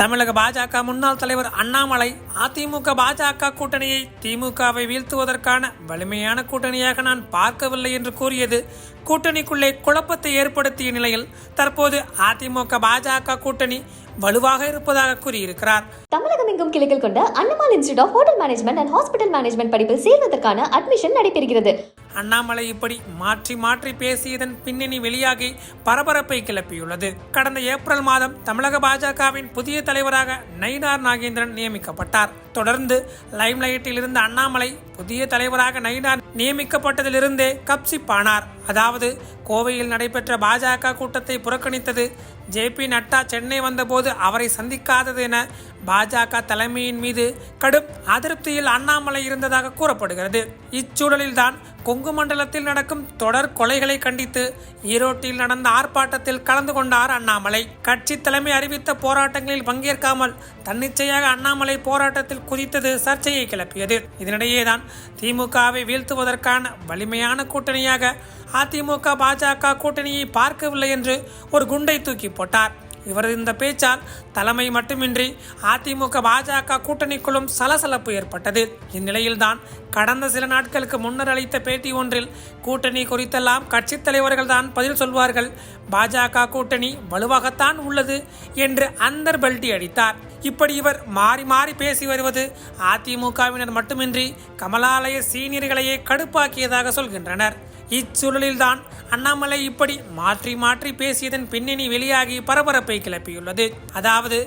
தமிழக பாஜக முன்னாள் தலைவர் அண்ணாமலை அதிமுக பாஜக கூட்டணியை திமுகவை வீழ்த்துவதற்கான வலிமையான கூட்டணியாக நான் பார்க்கவில்லை என்று கூறியது கூட்டணிக்குள்ளே குழப்பத்தை ஏற்படுத்திய நிலையில் தற்போது அதிமுக பாஜக கூட்டணி வலுவாக இருப்பதாக கூறியிருக்கிறார். தமிழகம் எங்கும் கிளைகள் கொண்ட Annamal institute of hotel management and hospital management படிப்பில் சேர்வதற்கான அட்மிஷன் நடைபெறுகிறது. அண்ணாமலை இப்படி மாற்றி மாற்றி பேசியதன் பின்னணி வெளியாகி பரபரப்பை கிளப்பியுள்ளது. கடந்த ஏப்ரல் மாதம் தமிழக பாஜகவின் புதிய தலைவராக நயினார் நாகேந்திரன் நியமிக்கப்பட்டார். தொடர்ந்து லைம்லைட்டில் இருந்த அண்ணாமலை புதிய தலைவராக நயினார் நியமிக்கப்பட்டதிலிருந்தே கப்சிப்பானார். அதாவது கோவையில் நடைபெற்ற பாஜக கூட்டத்தை புறக்கணித்தது ஜே பி நட்டா சென்னை வந்தபோது அவரை சந்திக்காதது என பாஜக தலைமையின் மீது கடும் அதிருப்தியில் அண்ணாமலை இருந்ததாக கூறப்படுகிறது. இச்சூழலில்தான் கொங்கு மண்டலத்தில் நடக்கும் தொடர் கொலைகளை கண்டித்து ஈரோட்டில் நடந்த ஆர்ப்பாட்டத்தில் கலந்து கொண்டார் அண்ணாமலை. கட்சி தலைமை அறிவித்த போராட்டங்களில் பங்கேற்காமல் தன்னிச்சையாக அண்ணாமலை போராட்டத்தில் குதித்தது சர்ச்சையை கிளப்பியது. இதனிடையேதான் திமுகவை வீழ்த்துவதற்கான வலிமையான கூட்டணியாக அதிமுக பாஜக கூட்டணியை பார்க்கவில்லை என்று ஒரு குண்டை தூக்கி போட்டார். இவரது இந்த பேச்சால் தலைமை மட்டுமின்றி அதிமுக பாஜக கூட்டணிக்குள்ளும் சலசலப்பு ஏற்பட்டது. இந்நிலையில்தான் கடந்த சில நாட்களுக்கு முன்னர் அளித்த பேட்டி ஒன்றில் கூட்டணி குறித்தெல்லாம் கட்சித் தலைவர்கள் தான் பதில் சொல்வார்கள். பாஜக கூட்டணி வலுவாகத்தான் உள்ளது என்று அந்தர் பெல்டி அடித்தார். இப்படி இவர் மாறி மாறி பேசி வருவது அதிமுகவினர் மட்டுமின்றி கமலாலய சீனியர்களையே கடுப்பாக்கியதாக சொல்கின்றனர். இச்சூழலில்தான் அண்ணாமலை இப்படி மாற்றி மாற்றி பேசியதன் பின்னணி வெளியாகி பரபரப்பை கிளப்பியுள்ளது. அதாவது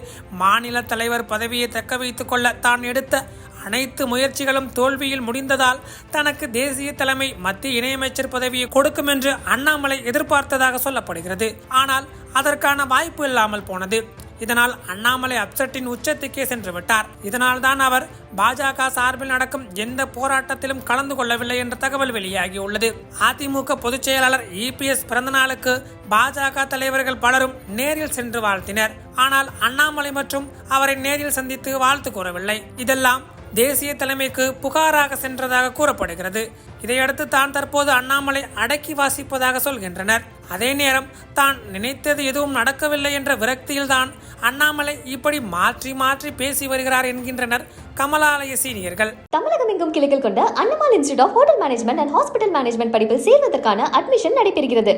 மாநில தலைவர் பதவியை தக்க வைத்துக் கொள்ள தான் எடுத்த அனைத்து முயற்சிகளும் தோல்வியில் முடிந்ததால் தனக்கு தேசிய தலைமை மத்திய இணையமைச்சர் பதவியை கொடுக்கும் என்று அண்ணாமலை எதிர்பார்த்ததாக சொல்லப்படுகிறது. ஆனால் அதற்கான வாய்ப்பு இல்லாமல் போனது. இதனால் அண்ணாமலை அப்செட்டின் உச்சத்துக்கே சென்று விட்டார். இதனால் தான் அவர் பாஜக சார்பில் நடக்கும் எந்த போராட்டத்திலும் கலந்து கொள்ளவில்லை என்ற தகவல் வெளியாகியுள்ளது. அதிமுக பொதுச் செயலாளர் இபிஎஸ் பிறந்தநாளுக்கு பாஜக தலைவர்கள் பலரும் நேரில் சென்று வாழ்த்தினர். ஆனால் அண்ணாமலை மற்றும் அவரை நேரில் சந்தித்து வாழ்த்து கூறவில்லை. இதெல்லாம் தேசிய தலைமைக்கு புகாராக சென்றதாக கூறப்படுகிறது. இதையடுத்து தான் தற்போது அண்ணாமலை அடக்கி வாசிப்பதாக சொல்கின்றனர். அதே நேரம் தான் நினைத்தது எதுவும் நடக்கவில்லை என்ற விரக்தியில்தான் அண்ணாமலை இப்படி மாற்றி மாற்றி பேசி வருகிறார் என்கின்றனர் கமலாலய சீனியர்கள். தமிழகம் எங்கும் கிளைகள் கொண்ட Annamal institute of hotel management and hospital management படிப்பில் சேர்வதற்கான அட்மிஷன் நடைபெறுகிறது.